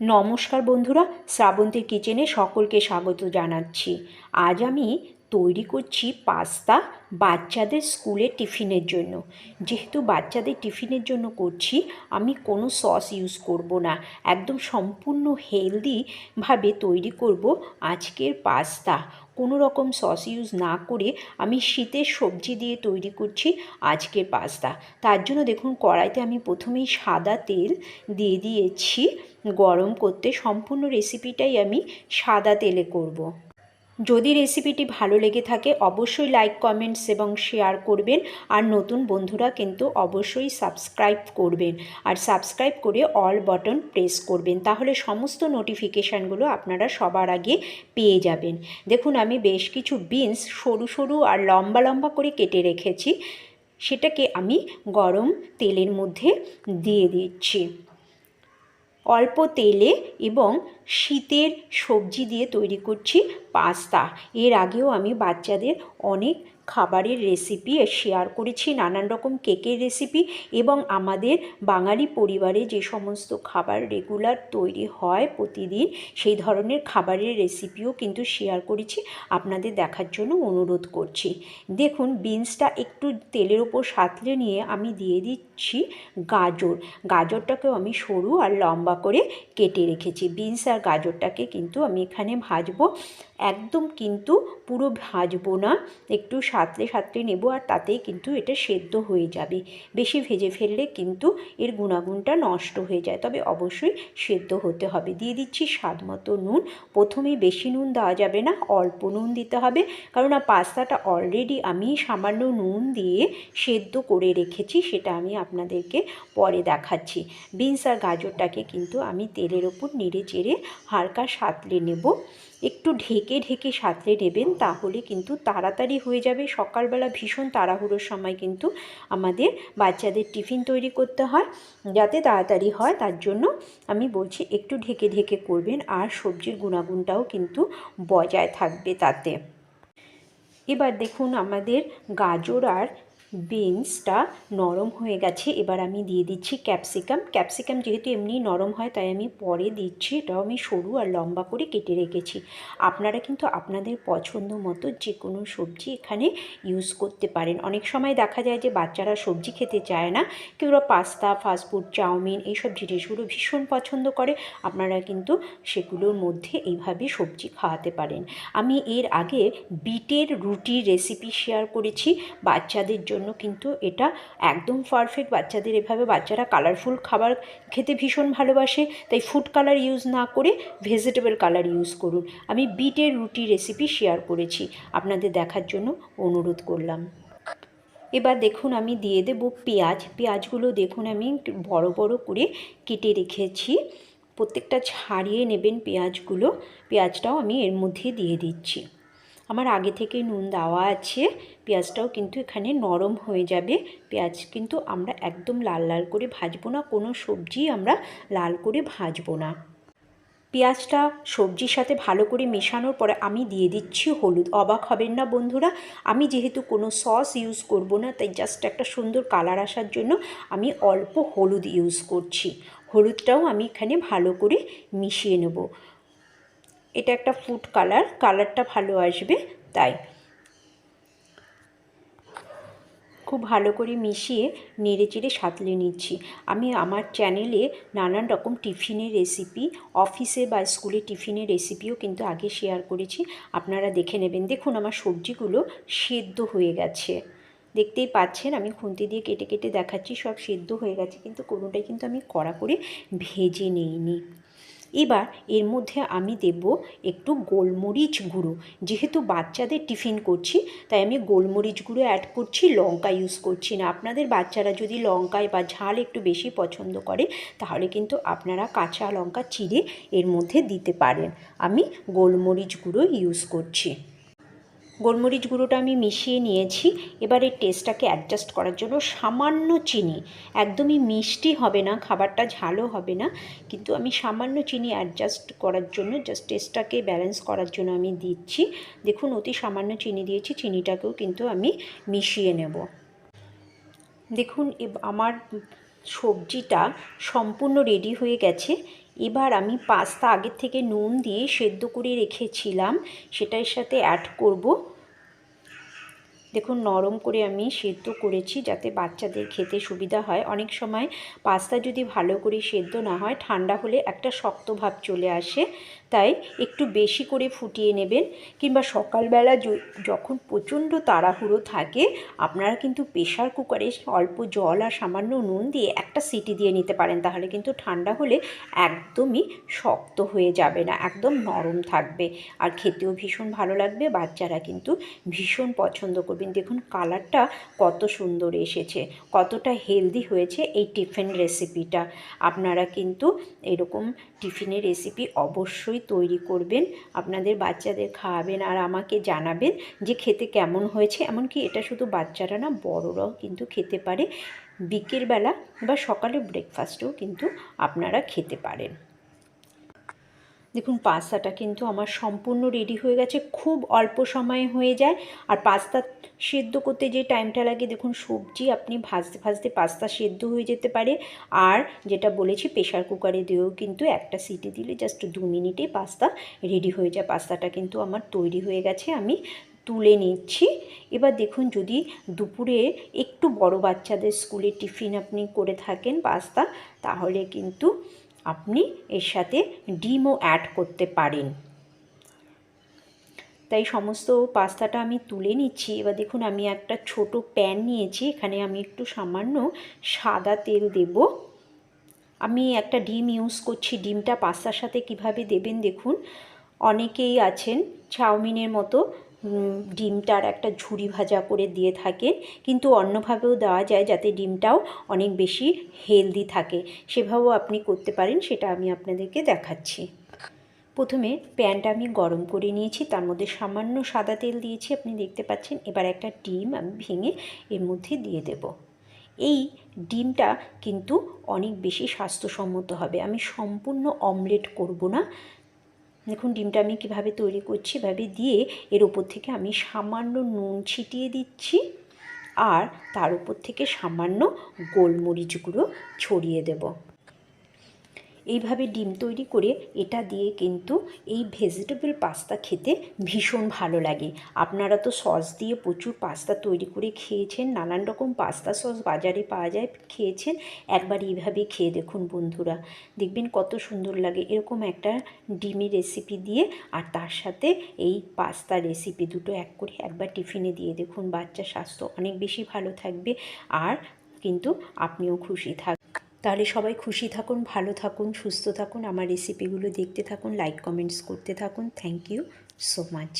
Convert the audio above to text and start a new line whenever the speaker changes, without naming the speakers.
নমস্কার বন্ধুরা শ্রাবন্তীর কিচেনে সকলকে স্বাগত জানাচ্ছি। আজ আমি তৈরি করছি পাস্তা বাচ্চাদের স্কুলে টিফিনের জন্য। যেহেতু বাচ্চাদের টিফিনের জন্য করছি, আমি কোনো সস ইউজ করব না। একদম সম্পূর্ণ হেলদিভাবে তৈরি করব আজকের পাস্তা। কোনো রকম সস ইউজ না করে আমি শীতের সবজি দিয়ে তৈরি করছি আজকের পাস্তা। তার জন্য দেখুন, কড়াইতে আমি প্রথমেই সাদা তেল দিয়ে দিয়েছি। গরম করতে সম্পূর্ণ রেসিপিটাই আমি সাদা তেলে করব। যদি রেসিপিটি ভালো লেগে থাকে, অবশ্যই লাইক কমেন্টস এবং শেয়ার করবেন। আর নতুন বন্ধুরা কিন্তু অবশ্যই সাবস্ক্রাইব করবেন। আর সাবস্ক্রাইব করে অল বাটন প্রেস করবেন। তাহলে সমস্ত নোটিফিকেশানগুলো আপনারা সবার আগে পেয়ে যাবেন। দেখুন, আমি বেশ কিছু বিনস সরু সরু আর লম্বা লম্বা করে কেটে রেখেছি। সেটাকে আমি গরম তেলের মধ্যে দিয়ে দিচ্ছি। অল্প তেলে এবং শীতের সবজি দিয়ে তৈরি করছি পাস্তা। এর আগেও আমি বাচ্চাদের অনেক খাবারের রেসিপি শেয়ার করেছি, নানান রকম কেকের রেসিপি এবং আমাদের বাঙালি পরিবারে যে সমস্ত খাবার রেগুলার তৈরি হয় প্রতিদিন, সেই ধরনের খাবারের রেসিপিও কিন্তু শেয়ার করেছি। আপনাদের দেখার জন্য অনুরোধ করছি। দেখুন বিনসটা একটু তেলের ওপর সাঁতলে নিয়ে আমি দিয়ে দিচ্ছি গাজর। গাজরটাকেও আমি সরু আর লম্বা করে কেটে রেখেছি। বিনস আর গাজরটাকে কিন্তু আমি এখানে ভাজবো। একদম কিন্তু পুরো ভাজবো না, একটু সাঁতলে সাঁতলে নেব আর তাতেই কিন্তু এটা সেদ্ধ হয়ে যাবে। বেশি ভেজে ফেললে কিন্তু এর গুণাগুণটা নষ্ট হয়ে যায়। তবে অবশ্যই সেদ্ধ হতে হবে। দিয়ে দিচ্ছি স্বাদ মতো নুন। প্রথমেই বেশি নুন দেওয়া যাবে না, অল্প নুন দিতে হবে। কারণ পাস্তাটা অলরেডি আমি সামান্য নুন দিয়ে সেদ্ধ করে রেখেছি, সেটা আমি আপনাদেরকে পরে দেখাচ্ছি। বিনস আর গাজরটাকে কিন্তু আমি তেলের ওপর নেড়ে চেড়ে হালকা সাঁতলে নেব। একটু ঢেকে ঢেকে সাঁতলে নেবেন, তাহলে কিন্তু তাড়াতাড়ি হয়ে যাবে সকালবেলা ভীষণ তাড়াহুড়োর সময় কিন্তু আমাদের বাচ্চাদের টিফিন তৈরি করতে হয়, যাতে তাড়াতাড়ি হয়। তার জন্য আমি বলছি, একটু ঢেকে ঢেকে করবেন আর সবজির গুণাগুণটাও কিন্তু বজায় থাকবে তাতে। এবার দেখুন, আমাদের গাজর আর বিনসটা নরম হয়ে গেছে। এবার আমি দিয়ে দিচ্ছি ক্যাপসিকাম। ক্যাপসিকাম যেহেতু এমনি নরম হয়, তাই আমি পরে দিচ্ছি। এটাও আমি সরু আর লম্বা করে কেটে রেখেছি। আপনারা কিন্তু আপনাদের পছন্দ মতো যে কোনো সবজি এখানে ইউজ করতে পারেন। অনেক সময় দেখা যায় যে বাচ্চারা সবজি খেতে চায় না। কেউ পাস্তা ফাস্টফুড চাউমিন এইসব জিনিসগুলো ভীষণ পছন্দ করে। আপনারা কিন্তু সেগুলোর মধ্যে এইভাবে সবজি খাওয়াতে পারেন। আমি এর আগে বিটের রুটির রেসিপি শেয়ার করেছি। বাচ্চাদের জন্য জন্য কিন্তু এটা একদম পারফেক্ট বাচ্চাদের এভাবে বাচ্চারা কালারফুল খাবার খেতে ভীষণ ভালোবাসে, তাই ফুড কালার ইউজ না করে ভেজিটেবল কালার ইউজ করুন। আমি বিটের রুটি রেসিপি শেয়ার করেছি, আপনাদের দেখার জন্য অনুরোধ করলাম। এবার দেখুন আমি দিয়ে দেবো পেঁয়াজ। পেঁয়াজগুলো দেখুন আমি বড় বড় করে কেটে রেখেছি। প্রত্যেকটা ছাড়িয়ে নেবেন পেঁয়াজগুলো। পেঁয়াজটাও আমি এর মধ্যে দিয়ে দিচ্ছি। আমার আগে থেকে নুন দেওয়া আছে। পেঁয়াজটাও কিন্তু এখানে নরম হয়ে যাবে। পেঁয়াজ কিন্তু আমরা একদম লাল লাল করে ভাজবো না, কোনো সবজি আমরা লাল করে ভাজবো না। পেঁয়াজটা সবজির সাথে ভালো করে মেশানোর পরে আমি দিয়ে দিচ্ছি হলুদ। অবাক হবেন না বন্ধুরা? আমি যেহেতু কোনো সস ইউজ করব না, তাই জাস্ট একটা সুন্দর কালার আসার জন্য আমি অল্প হলুদ ইউজ করছি। হলুদটাও আমি এখানে ভালো করে মিশিয়ে নেব। এটা একটা ফুড কালার কালারটা ভালো আসবে, তাই। খুব ভালো করে মিশিয়ে নেড়ে চেড়ে সাঁতলে নিচ্ছি। আমি আমার চ্যানেলে নানান রকম টিফিনের রেসিপি অফিসে বা স্কুলে টিফিনের রেসিপিও কিন্তু আগে শেয়ার করেছি। আপনারা দেখে নেবেন। দেখুন, আমার সবজিগুলো সেদ্ধ হয়ে গেছে। দেখতেই পাচ্ছেন, আমি খুন্তি দিয়ে কেটে কেটে দেখাচ্ছি, সব সেদ্ধ হয়ে গেছে, কিন্তু কোনোটাই কিন্তু আমি কড়া করে ভেজে নিইনি। এবার এর মধ্যে আমি দেব একটু গোলমরিচ গুঁড়ো। যেহেতু বাচ্চাদের টিফিন করছি, তাই আমি গোলমরিচ গুঁড়ো অ্যাড করছি, লঙ্কা ইউজ করছি না। আপনাদের বাচ্চারা যদি লঙ্কায় বা ঝাল একটু বেশি পছন্দ করে, তাহলে কিন্তু আপনারা কাঁচা লঙ্কা চিড়ে এর মধ্যে দিতে পারেন। আমি গোলমরিচ গুঁড়ো ইউজ করছি। গোলমরিচ গুঁড়োটা আমি মিশিয়ে নিয়েছি। এবার এই টেস্টটাকে অ্যাডজাস্ট করার জন্য সামান্য চিনি। একদমই মিষ্টি হবে না, খাবারটা ঝালও হবে না, কিন্তু আমি সামান্য চিনি অ্যাডজাস্ট করার জন্য জাস্ট টেস্টটাকে ব্যালেন্স করার জন্য আমি দিচ্ছি। দেখুন, অতি সামান্য চিনি দিয়েছি, চিনিটাকেও কিন্তু আমি মিশিয়ে নেব। দেখুন আমার সবজিটা সম্পূর্ণ রেডি হয়ে গেছে। এবার আমি পাস্তা আগের থেকে নুন দিয়ে সেদ্ধ করে রেখেছিলাম। সেটার সাথে অ্যাড করব। দেখুন, নরম করে আমি সেদ্ধ করেছি যাতে বাচ্চাদের খেতে সুবিধা হয়। অনেক সময় পাস্তা যদি ভালো করে সেদ্ধ না হয়, ঠান্ডা হলে একটা শক্ত ভাব চলে আসে। তাই একটু বেশি করে ফুটিয়ে নেবেন কিংবা সকালবেলা যখন প্রচণ্ড তাড়াহুড়ো থাকে, আপনারা কিন্তু প্রেশার কুকারে অল্প জল আর সামান্য নুন দিয়ে একটা সিটি দিয়ে নিতে পারেন। তাহলে কিন্তু ঠান্ডা হলে একদমই শক্ত হয়ে যাবে না, একদম নরম থাকবে। আর খেতেও ভীষণ ভালো লাগবে, বাচ্চারা কিন্তু ভীষণ পছন্দ করবেন। দেখুন কালারটা কত সুন্দর এসেছে, কতটা হেলদি হয়েছে এই টিফিন রেসিপিটা। আপনারা কিন্তু এরকম টিফিনের রেসিপি অবশ্যই তৈরি করবেন, আপনাদের বাচ্চাদের খাওয়াবেন আর আমাকে জানাবেন যে খেতে কেমন হয়েছে। এমনকি এটা শুধু বাচ্চারা না, বড়রাও কিন্তু খেতে পারে। বিকেলবেলা বা সকালে ব্রেকফাস্টেও কিন্তু আপনারা খেতে পারেন। দেখুন, পাস্তাটা কিন্তু আমার সম্পূর্ণ রেডি হয়ে গেছে, খুব অল্প সময়ে হয়ে যায়। আর পাস্তা সেদ্ধ করতে যে টাইমটা লাগে, দেখুন, সবজি আপনি ভাজতে ভাজতে পাস্তা সেদ্ধ হয়ে যেতে পারে। আর যেটা বলেছি প্রেশার কুকারে দিয়েও কিন্তু একটা সিটি দিলে জাস্ট দু মিনিটে পাস্তা রেডি হয়ে যায়। পাস্তাটা কিন্তু আমার তৈরি হয়ে গেছে, আমি তুলে নিচ্ছি। এবার দেখুন, যদি দুপুরে একটু বড় বাচ্চাদের স্কুলে টিফিন আপনি করে থাকেন পাস্তা, তাহলে কিন্তু আপনি এর সাথে ডিমও অ্যাড করতে পারেন। তাই সমস্ত পাস্তাটা আমি তুলে নিচ্ছি। এবার দেখুন, আমি একটা ছোট প্যান নিয়েছি। এখানে আমি একটু সামান্য সাদা তেল দেব। আমি একটা ডিম ইউজ করছি। ডিমটা পাস্তার সাথে কীভাবে দেবেন দেখুন। অনেকেই আছেন চাউমিনের মতো ডিমটার একটা ঝুড়ি ভাজা করে দিয়ে থাকেন কিন্তু অন্যভাবেও দেওয়া যায় যাতে ডিমটাও অনেক বেশি হেলদি থাকে। সেভাবেও আপনি করতে পারেন, সেটা আমি আপনাদেরকে দেখাচ্ছি। প্রথমে প্যানটা আমি গরম করে নিয়েছি, তার মধ্যে সামান্য সাদা তেল দিয়েছি, আপনি দেখতে পাচ্ছেন। এবার একটা ডিম আমি ভেঙে এর মধ্যে দিয়ে দেব। এই ডিমটা কিন্তু অনেক বেশি স্বাস্থ্যসম্মত হবে। আমি সম্পূর্ণ অমলেট করব না দেখুন, ডিমটা আমি কীভাবে তৈরি করছি, এভাবে দিয়ে এর ওপর থেকে আমি সামান্য নুন ছিটিয়ে দিচ্ছি আর তার উপর থেকে সামান্য গোলমরিচ গুঁড়ো ছড়িয়ে দেব। এইভাবে ডিম তৈরি করে এটা দিয়ে কিন্তু এই ভেজিটেবল পাস্তা খেতে ভীষণ ভালো লাগে। আপনারা তো সস দিয়ে প্রচুর পাস্তা তৈরি করে খেয়েছেন, নানান রকম পাস্তা সস বাজারে পাওয়া যায়, খেয়েছেন, একবার এইভাবে খেয়ে দেখুন বন্ধুরা। দেখবেন কত সুন্দর লাগে এরকম একটা ডিমের রেসিপি দিয়ে আর তার সাথে এই পাস্তা রেসিপি দুটো এক করে একবার টিফিনে দিয়ে দেখুন। বাচ্চা স্বাস্থ্য অনেক বেশি ভালো থাকবে আর কিন্তু আপনিও খুশি থাকবেন তাহলে সবাই খুশি থাকুন, ভালো থাকুন, সুস্থ থাকুন। আমার রেসিপিগুলো দেখতে থাকুন লাইক কমেন্টস করতে থাকুন। Thank you so much